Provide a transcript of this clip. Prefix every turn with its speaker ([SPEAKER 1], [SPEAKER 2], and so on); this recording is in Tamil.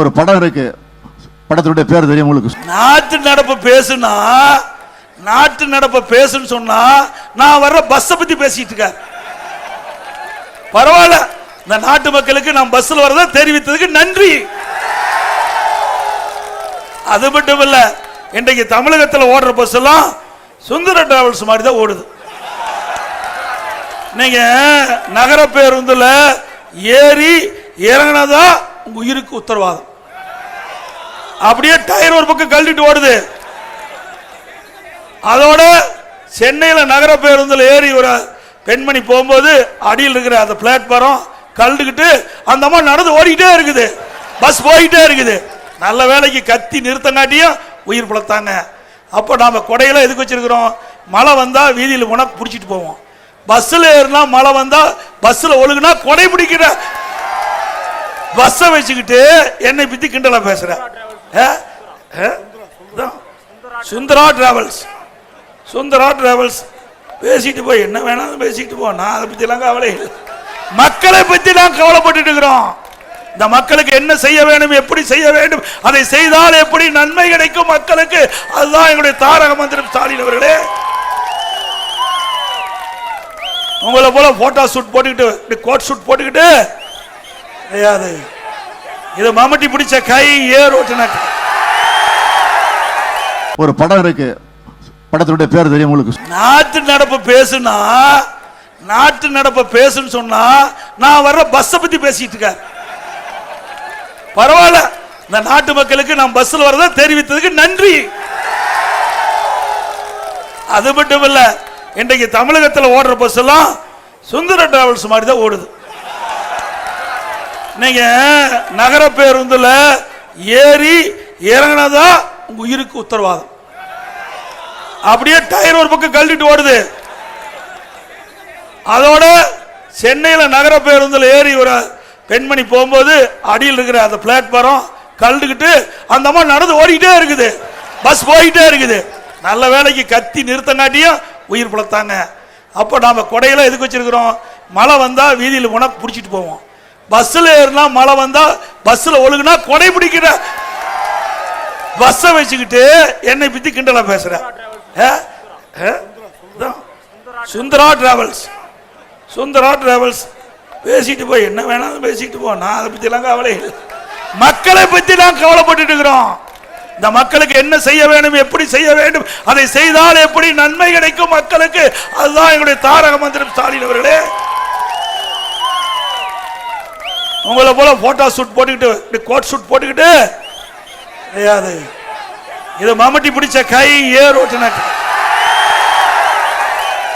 [SPEAKER 1] ஒரு படம் இருக்கு. படத்தினுடைய பேர் தெரியும் உங்களுக்கு.
[SPEAKER 2] நாட்டு நடப்பு பேசுனா நாட்டு நடப்பை பேசுன்னு சொன்னா நான் வர்ற பஸ்ஸை பத்தி பேசிட்டு இருக்கார் பரவாயில்ல. இந்த நாட்டு மக்களுக்கு நான் பஸ்ல வரத தெரிவித்ததுக்கு நன்றி. அது மட்டும் இல்ல இன்றைக்கு தமிழகத்தில் ஓடுற பஸ் எல்லாம் சுந்தர டிராவல்ஸ் மாதிரி தான் ஓடுது. நீங்க நகர பேருந்துல ஏறி இறங்கினதான் உங்க உயிருக்கு உத்தரவாதம். அப்படியே டயர் ஒரு பக்கம் கழட்டிட்டு ஓடுது. அதோட சென்னையில் நகர பேருந்தில் ஏறி ஒரு பெண்மணி போகும்போது அடியில் இருக்கிற அந்த பிளாட்ஃபாரம் கழுதுகிட்டு அந்த அம்மா நடந்து ஓடிக்கிட்டே இருக்குது. பஸ் போயிட்டே இருக்குது. நல்ல வேலைக்கு கத்தி நிறுத்தங்காட்டியும் உயிர் பிழைத்தாங்க. அப்போ நாம் கொடையில எதுக்கு வச்சிருக்கிறோம்? மழை வந்தால் வீதியில் போனால் பிடிச்சிட்டு போவோம். பஸ்ஸில் ஏறினா மழை வந்தால் பஸ்ஸில் ஒழுகுனா கொடை பிடிக்கிற பஸ்ஸை வச்சுக்கிட்டு என்னை பத்தி கிண்டலா பேசுற. இதான். சுந்தரா டிராவல்ஸ் சுந்தரா டிராவல்ஸ் பேசிட்டு போய் என்ன வேணாலும் பேசிட்டு போ. நான் அதை பத்தி எல்லாம் கவலை இல்லை. மக்களை பத்தி நான் கவலைப்பட்டு இருக்கிறோம். இந்த மக்களுக்கு என்ன செய்ய வேண்டும் எப்படி செய்ய வேண்டும் அதை செய்தால் எப்படி நன்மை கிடைக்கும் மக்களுக்கு? அதுதான் எங்களுடைய தாரக மந்திரம் ஸ்டாலின் அவர்களே. உங்களை போல போட்டோ ஷூட் போட்டுக்கிட்டு கோட் ஷூட் போட்டுக்கிட்டு கிடையாது. இது மம்முட்டி பிடிச்ச கை ஏர் ஓட்டுன.
[SPEAKER 1] ஒரு படம் இருக்கு. படத்தினுடைய பேர் தெரியும் உங்களுக்கு.
[SPEAKER 2] நாட்டு நடப்பு பேசுனா நாட்டு நடப்பை பேசுன்னு சொன்னா நான் வர்ற பஸ்ஸை பத்தி பேசிட்டு இருக்கார் பரவாயில்ல. இந்த நாட்டு மக்களுக்கு நான் பஸ்ல வரத தெரிவித்ததுக்கு நன்றி. அது மட்டும் இல்ல இன்றைக்கு தமிழகத்தில் ஓடுற பஸ் எல்லாம் சுந்தர டிராவல்ஸ் மாதிரி தான் ஓடுது. நீங்க நகர பேருந்துல ஏறி இறங்கினதா உங்க உயிருக்கு உத்தரவாதம். அப்படியே டயர் ஒரு பக்கம் கழட்டிட்டு ஓடுது. அதோட சென்னையில் நகர பேருந்தில் ஏறி ஒரு பெண்மணி போகும்போது அடியில் இருக்கிற அந்த பிளாட்ஃபாரம் கழுட்டுக்கிட்டு அந்த அம்மா நடந்து ஓடிக்கிட்டே இருக்குது. பஸ் போயிட்டே இருக்குது. நல்ல வேலைக்கு கத்தி நிறுத்தங்காட்டியும் உயிர் பிழைத்தாங்க. அப்போ நாம் கொடையில எதுக்கு வச்சிருக்கிறோம்? மழை வந்தால் வீதியில் போனால் பிடிச்சிட்டு போவோம். பஸ்ஸில் ஏறினா மழை வந்தால் பஸ்ஸில் ஒழுகுனா கொடை பிடிக்கிற. பஸ்ஸை வச்சுக்கிட்டு என்னை பத்தி கிண்டலா பேசுற. சுந்தரா டிராவல்ஸ். சுந்தரா டிராவல்ஸ். பேசிட்டு போய் என்ன வேணாலும் பேசிட்டு போ. நான் அதை பத்தி எல்லாம் கவலை இல்லை. மக்களை பத்தி நான் கவலைப்பட்டுட்டு இருக்கிறோம். இந்த மக்களுக்கு என்ன செய்ய வேண்டும் எப்படி செய்ய வேண்டும் அதை செய்தால் எப்படி நன்மை கிடைக்கும் மக்களுக்கு. அதுதான் எங்களுடைய தாரக மந்திரம் ஸ்டாலின் அவர்களே. உங்களை போல போட்டோ ஷூட் போட்டுக்கிட்டு கோட் ஷூட் போட்டுக்கிட்டு கிடையாது. இது மம்முட்டி பிடிச்ச கை ஏர் ஓட்டுனாக்க